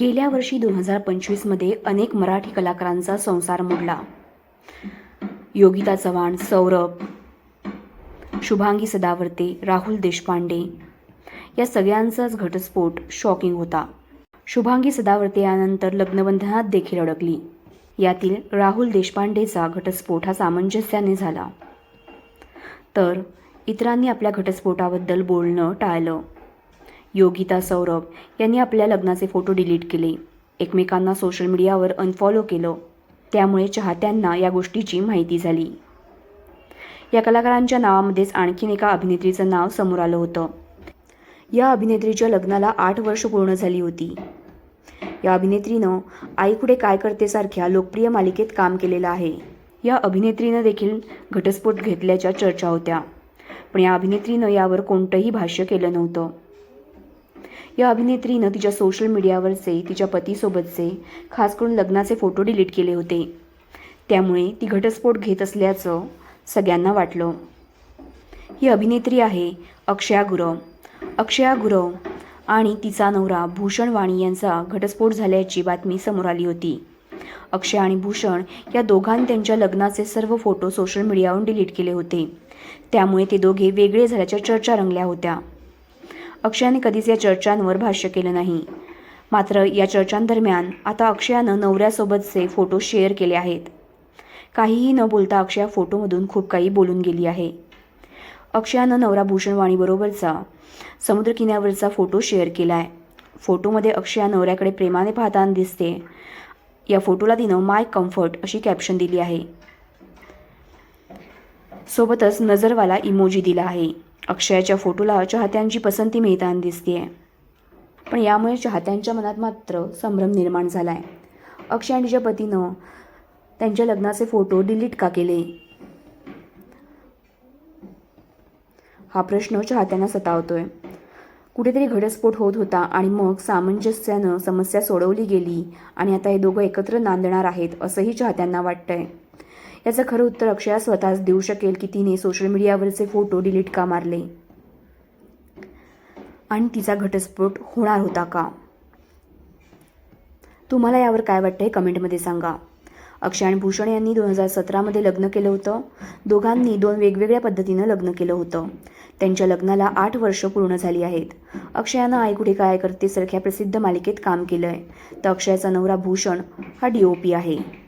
गेल्या वर्षी दोन हजार पंचवीसमध्ये अनेक मराठी कलाकारांचा संसार मोडला. योगिता चव्हाण सौरभ शुभांगी सदावर्ते राहुल देशपांडे या सगळ्यांचाच घटस्फोट शॉकिंग होता. शुभांगी सदावर्ते यानंतर लग्नबंधनात देखील अडकली. यातील राहुल देशपांडेचा घटस्फोट हा सामंजस्याने झाला. तर इतरांनी आपल्या घटस्फोटाबद्दल बोलणं टाळलं. योगिता सौरभ यांनी आपल्या लग्नाचे फोटो डिलीट केले. एकमेकांना सोशल मीडियावर अनफॉलो केलं. त्यामुळे चाहत्यांना या गोष्टीची माहिती झाली. या कलाकारांच्या नावामध्येच आणखीन एका अभिनेत्रीचं नाव समोर आलं होतं. या अभिनेत्रीच्या लग्नाला आठ वर्ष पूर्ण झाली होती. या अभिनेत्रीनं आई कुठे काय करते सारख्या लोकप्रिय मालिकेत काम केलेलं आहे. या अभिनेत्रीनं देखील घटस्फोट घेतल्याच्या चर्चा होत्या. पण या अभिनेत्रीनं यावर कोणतंही भाष्य केलं नव्हतं. या अभिनेत्रीनं तिच्या सोशल मीडियावरचे तिच्या पतीसोबतचे खास करून लग्नाचे फोटो डिलीट केले होते. त्यामुळे ती घटस्फोट घेत असल्याचं सगळ्यांना वाटलं. ही अभिनेत्री आहे अक्षया गुरव. अक्षया गुरव आणि तिचा नवरा भूषण वाणी यांचा घटस्फोट झाल्याची बातमी समोर आली होती. अक्षय आणि भूषण या दोघांनी त्यांच्या लग्नाचे सर्व फोटो सोशल मीडियावरून डिलीट केले होते. त्यामुळे ते दोघे वेगळे झाल्याच्या चर्चा रंगल्या होत्या. अक्षयाने कधीच या चर्चांवर भाष्य केलं नाही. मात्र या चर्चांदरम्यान आता अक्षयानं नवऱ्यासोबतचे फोटो शेअर केले आहेत. काहीही न बोलता अक्षया फोटोमधून खूप काही बोलून गेली आहे. अक्षयानं नवरा भूषण वाणीबरोबरचा समुद्रकिन्यावरचा फोटो शेअर केला आहे फोटोमध्ये अक्षया नवऱ्याकडे प्रेमाने पाहताना दिसते. या फोटोला तिनं माय कम्फर्ट अशी कॅप्शन दिली आहे. सोबतच नजरवाला इमोजी दिला आहे. अक्षयाच्या फोटोला चाहत्यांची पसंती मिळताना दिसते पण यामुळे चाहत्यांच्या मनात मात्र संभ्रम निर्माण झाला आहे अक्षय आणि तिच्या पतीनं त्यांच्या लग्नाचे फोटो डिलीट का केले? हा प्रश्न चाहत्यांना सतावतोय. कुठेतरी घटस्फोट होत होता आणि मग सामंजस्यानं समस्या सोडवली गेली आणि आता हे दोघं एकत्र नांदणार आहेत असंही चाहत्यांना वाटतंय. याचं खरं उत्तर अक्षया स्वतःच देऊ शकेल की तिने सोशल मीडियावरचे फोटो डिलीट का मारले? आणि तिचा घटस्फोट होणार होता का? तुम्हाला यावर काय वाटतंय कमेंटमध्ये सांगा. अक्षय आणि भूषण यांनी दोन हजार सतरामध्ये लग्न केलं होतं. दोघांनी दोन वेगवेगळ्या पद्धतीनं लग्न केलं होतं. त्यांच्या लग्नाला आठ वर्ष पूर्ण झाली आहेत. अक्षयानं आई कुठे काय करते सारख्या प्रसिद्ध मालिकेत काम केलं आहे तर अक्षयाचा नवरा भूषण हा डी ओ पी आहे.